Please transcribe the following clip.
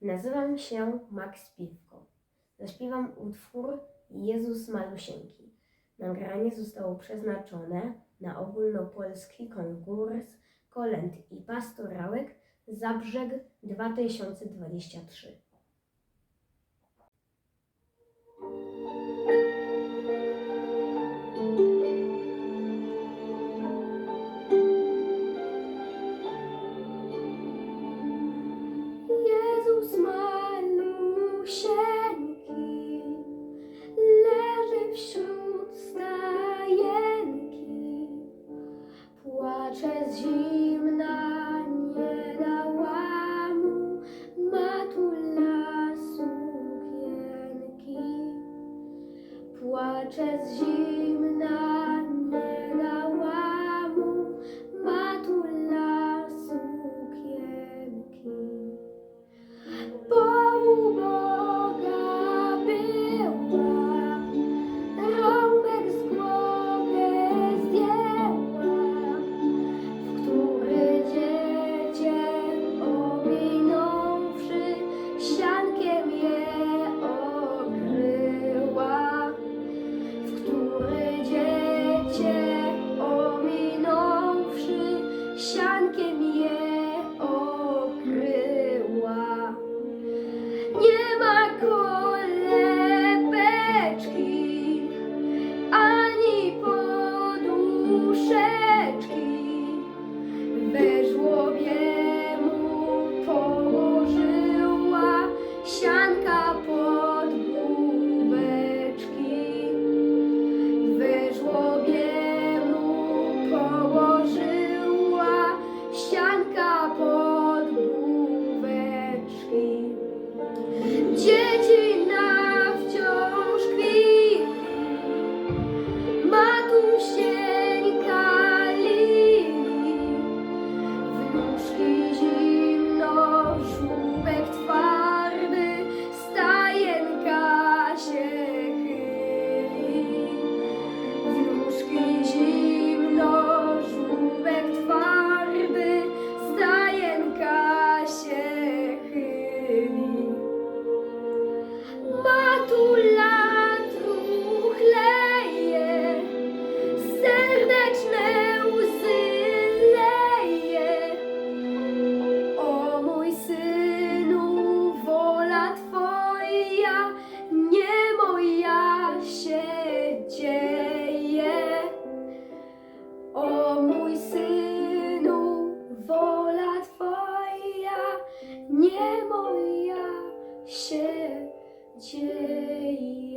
Nazywam się Max Piwko. Zaśpiewam utwór Jezus Malusieńki. Nagranie zostało przeznaczone na ogólnopolski konkurs kolęd i pastorałek Zabrzeg 2023. płacze z zimna. Dziedzina wciąż kwi, matusieńka lili, wnuczki się dzieje. O mój synu, wola Twoja, nie moja się dzieje.